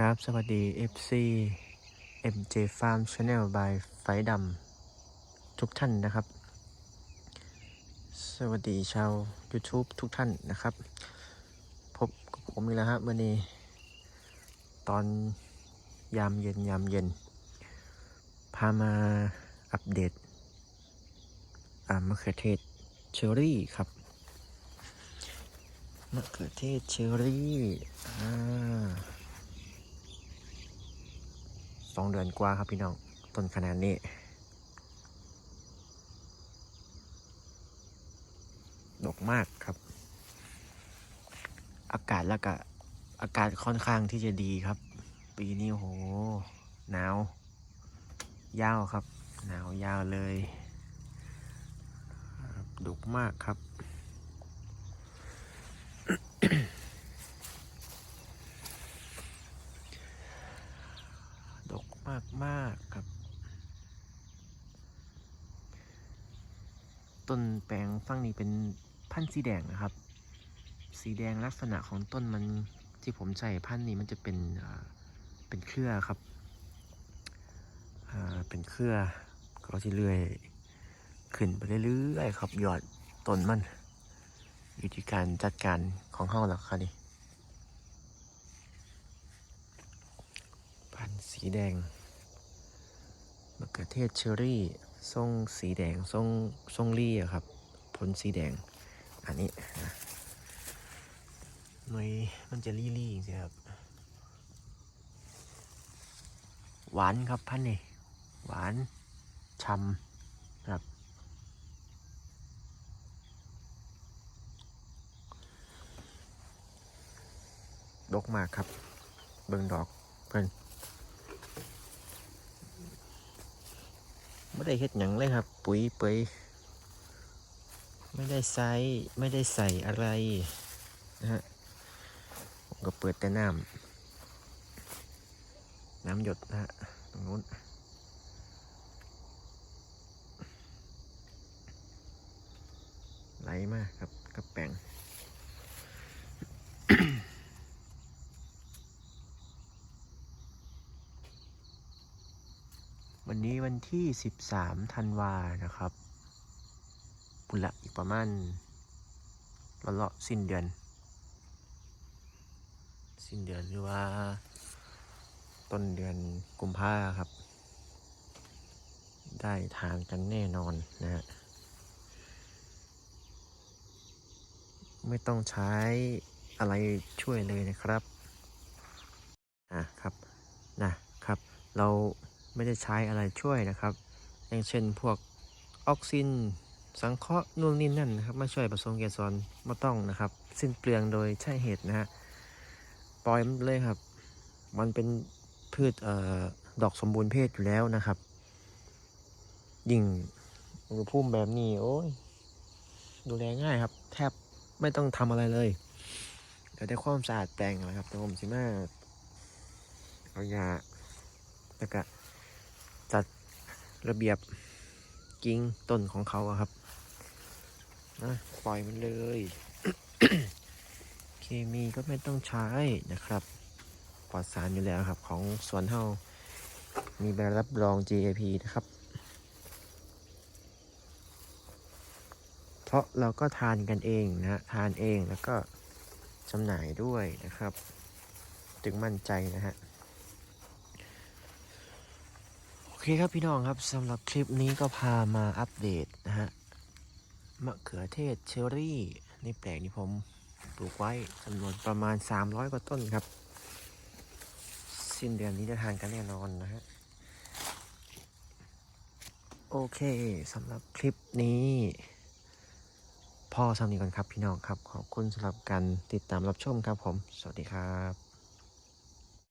ครับสวัสดี FC MJ Farm Channel by ไฟดำทุกท่านนะครับ สวัสดีชาว YouTube ทุกท่านนะครับ พบกับผมอีกแล้วฮะวันนี้ ตอนยามเย็นยามเย็น พามาอัปเดตมะเขือเทศเชอรี่ครับมะเขือเทศเชอรี่อ่า สองเดือนกว่าครับพี่น้องต้นขนาดนี้ ดกมากครับ อากาศแล้วก็อากาศค่อนข้างที่จะดีครับ ปีนี้โหหนาว ยาวครับ หนาวยาวเลยครับดกมากครับ ดกมากมากๆครับ ต้นแปลงฝั่งนี้เป็นพันธุ์สีแดงนะครับ สีแดงลักษณะของต้นมันที่ผมใส่พันธุ์นี้มันจะเป็นเป็นเครือครับเป็นเครือก็ที่เลื่อยขึ้นไปเรื่อยๆครับยอดต้นมันอยู่ที่การจัดการของเฮาแล้วครับนี่พันธุ์สีแดงมะเขือเทศเชอรี่ ทรงสีแดงทรงทรงรี่อะครับผลสีแดง อันนี้นะหน่วยมันจะรี่รี่จริงครับ หวานครับพันนี่หวานช่ำครับดกมากครับ เบิ่งดอกเพิ่น ไม่ได้เฮ็ดหยังเลยครับ ปุ๋ยเปยไม่ได้ใส่ไม่ได้ใส่อะไรนะฮะผมก็เปิดแต่น้ำน้ำหยดนะฮะตรงนู้นไหลมากครับกับแปง วันนี้วันที่ 13ธันวานะครับพุ่นละอีกประมาณละเลาะสิ้นเดือน สิ้นเดือนหรือว่า ต้นเดือนกุมภาครับ ได้ทานกันแน่นอนนะฮะไม่ต้องใช้อะไรช่วยเลยนะครับ อะครับ นะครับ เรา ไม่ได้ใช้อะไรช่วยนะครับ อย่างเช่นพวกออกซิน สังเคราะห์นู่นนี่นั่นนะครับมาช่วยผสมเกสรไม่ต้องนะครับ สิ้นเปลืองโดยใช่เหตุนะฮะปล่อยมันเลยครับ มันเป็นพืชเอ่อดอกสมบูรณ์เพศอยู่แล้วนะครับ ยิ่งอุณหภูมิแบบนี้โอ้ยดูแลง่ายครับ แทบไม่ต้องทำอะไรเลยเดี๋ยวได้ความสะอาดแปลงนะครับแต่ผมสิมาเอายาแล้วก็ ระเบียบกิ่งต้นของเขาครับนะปล่อยมันเลย เคมีก็ไม่ต้องใช้นะครับ ปลอดสารอยู่แล้วครับ ของสวนเฮามีใบรับรอง GAP นะครับ เพราะเราก็ทานกันเองนะฮะทานเองแล้วก็จำหน่ายด้วยนะครับ จึงมั่นใจนะฮะ โอ เคครับพี่น้องครับสำหรับคลิปนี้ก็พามาอัปเดตนะฮะมะเขือเทศเชอรี่ในแปลงที่ผมปลูกไว้จำนวนประมาณ 300 กว่าต้นครับ สิ้นเดือนนี้จะทานกันแน่นอนนะฮะโอเคสำหรับคลิปนี้พอสำนี้ก่อนครับพี่น้องครับ ขอบคุณสำหรับการติดตามรับชมครับผม สวัสดีครับ